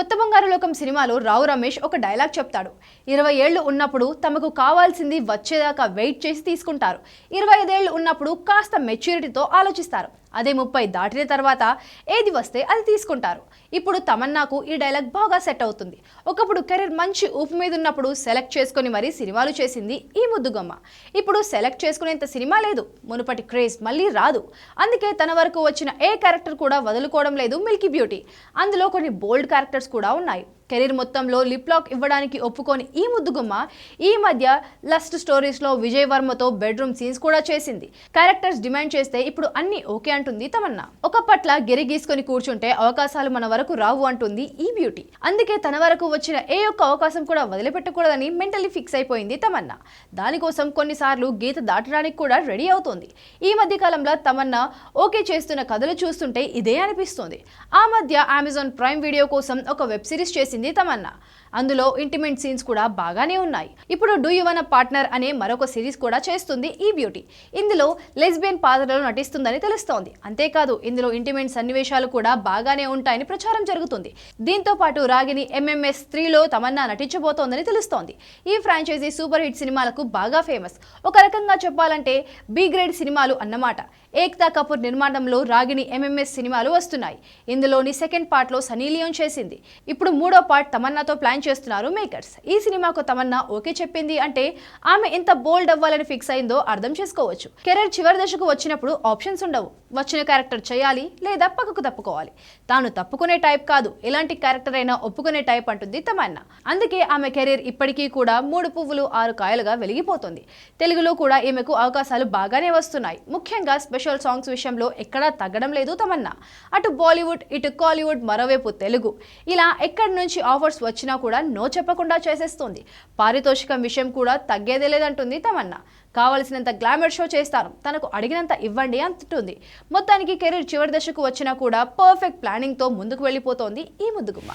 కొత్త బంగారు లోకం సినిమాలో రావు రమేష్ ఒక డైలాగ్ చెప్తాడు. ఇరవై ఏళ్ళు ఉన్నప్పుడు తమకు కావాల్సింది వచ్చేదాకా వెయిట్ చేసి తీసుకుంటారు. ఇరవై ఐదేళ్ళు ఉన్నప్పుడు కాస్త మెచ్యూరిటీతో ఆలోచిస్తారు. అదే ముప్పై దాటిన తర్వాత ఏది వస్తే అది తీసుకుంటారు. ఇప్పుడు తమన్నాకు ఈ డైలాగ్ బాగా సెట్ అవుతుంది. ఒకప్పుడు కెరీర్ మంచి ఊపు మీద ఉన్నప్పుడు సెలెక్ట్ చేసుకొని మరీ సినిమాలు చేసింది ఈ ముద్దుగమ్మ. ఇప్పుడు సెలెక్ట్ చేసుకునేంత సినిమా లేదు. మునుపటి క్రేజ్ మళ్ళీ రాదు. అందుకే తన వరకు వచ్చిన ఏ క్యారెక్టర్ కూడా వదులుకోవడం లేదు మిల్కీ బ్యూటీ. అందులో కొన్ని బోల్డ్ క్యారెక్టర్స్ కూడా ఉన్నాయి. కెరీర్ మొత్తంలో లిప్ లాక్ ఇవ్వడానికి ఒప్పుకొని ఈ ముద్దుగుమ్మ ఈ మధ్య లస్ట్ స్టోరీస్లో విజయ్ వర్మతో బెడ్రూమ్ సీన్స్ కూడా చేసింది. క్యారెక్టర్స్ డిమాండ్ చేస్తే ఇప్పుడు అన్ని ఓకే అంటుంది తమన్నా. ఒక పట్ల గిరి గీసుకొని కూర్చుంటే అవకాశాలు మన వరకు రావు అంటుంది ఈ బ్యూటీ. అందుకే తన వరకు వచ్చిన ఏ ఒక్క అవకాశం కూడా వదిలిపెట్టకూడదని మెంటలీ ఫిక్స్ అయిపోయింది తమన్నా. దానికోసం కొన్నిసార్లు గీత దాటడానికి కూడా రెడీ అవుతోంది. ఈ మధ్య కాలంలో తమన్నా ఓకే చేస్తున్న కథలు చూస్తుంటే ఇదే అనిపిస్తోంది. ఆ మధ్య అమెజాన్ ప్రైమ్ వీడియో కోసం ఒక వెబ్ సిరీస్ చేసింది. తమన్నా. అందులో ఇంటిమెంట్ సీన్స్ కూడా బాగానే ఉన్నాయి. ఇప్పుడు డూ యువన్ పార్ట్నర్ అనే మరొక సిరీస్ కూడా చేస్తుంది ఈ బ్యూటీ ఇందులో లెస్బియన్ పాత్రలో నటిస్తుందని తెలుస్తోంది. అంతేకాదు ఇందులో ఇంటిమెంట్ సన్నివేశాలు కూడా బాగానే ఉంటాయని ప్రచారం జరుగుతుంది. దీంతో పాటు రాగిని ఎంఎంఎస్ త్రీలో తమన్నా నటించబోతోందని తెలుస్తోంది. ఈ ఫ్రాంచైజీ సూపర్ హిట్ సినిమాలకు బాగా ఫేమస్ ఒక రకంగా చెప్పాలంటే బి గ్రేడ్ సినిమాలు అన్నమాట. ఏక్తా కపూర్ నిర్మాణంలో రాగిని ఎంఎంఎస్ సినిమాలు వస్తున్నాయి. ఇందులోని సెకండ్ పార్ట్లో సనీ లియోన్ చేసింది. ఇప్పుడు మూడో పార్ట్ తమన్నాతో ప్లాన్ చేస్తున్నారు మేకర్స్. ఈ సినిమాకు తమన్నా ఓకే చెప్పింది అంటే ఆమె ఎంత బోల్డ్ అవ్వాలని ఫిక్స్ అయిందో అర్థం చేసుకోవచ్చు. కెరీర్ చివరి దశకు వచ్చినప్పుడు ఆప్షన్స్ ఉండవు. వచ్చిన క్యారెక్టర్ చేయాలి లేదా పక్కకు తప్పుకోవాలి. తాను తప్పుకునే టైప్ కాదు. ఎలాంటి క్యారెక్టర్ అయినా ఒప్పుకునే టైప్ అంటుంది తమన్నా. అందుకే ఆమె కెరీర్ ఇప్పటికీ కూడా మూడు పువ్వులు ఆరు కాయలుగా వెలిగిపోతుంది. తెలుగులో కూడా ఈమెకు అవకాశాలు బాగానే వస్తున్నాయి. ముఖ్యంగా స్పెషల్ సాంగ్స్ విషయంలో ఎక్కడా తగ్గడం లేదు తమన్నా. అటు బాలీవుడ్ ఇటు కాలీవుడ్ మరోవైపు తెలుగు. ఇలా ఎక్కడి నుంచి ఆఫర్స్ వచ్చినా కూడా నో చెప్పకుండా చేసేస్తుంది. పారితోషికం విషయం కూడా తగ్గేదే లేదంటుంది తమన్నా. కావలసినంత గ్లామర్ షో చేస్తాను. తనకు అడిగినంత ఇవ్వండి అంటుంది మొత్తానికి కెరీర్ చివరి దశకు వచ్చినా కూడా పర్ఫెక్ట్ ప్లానింగ్తో ముందుకు వెళ్ళిపోతోంది ఈ ముద్దుగుమ్మ.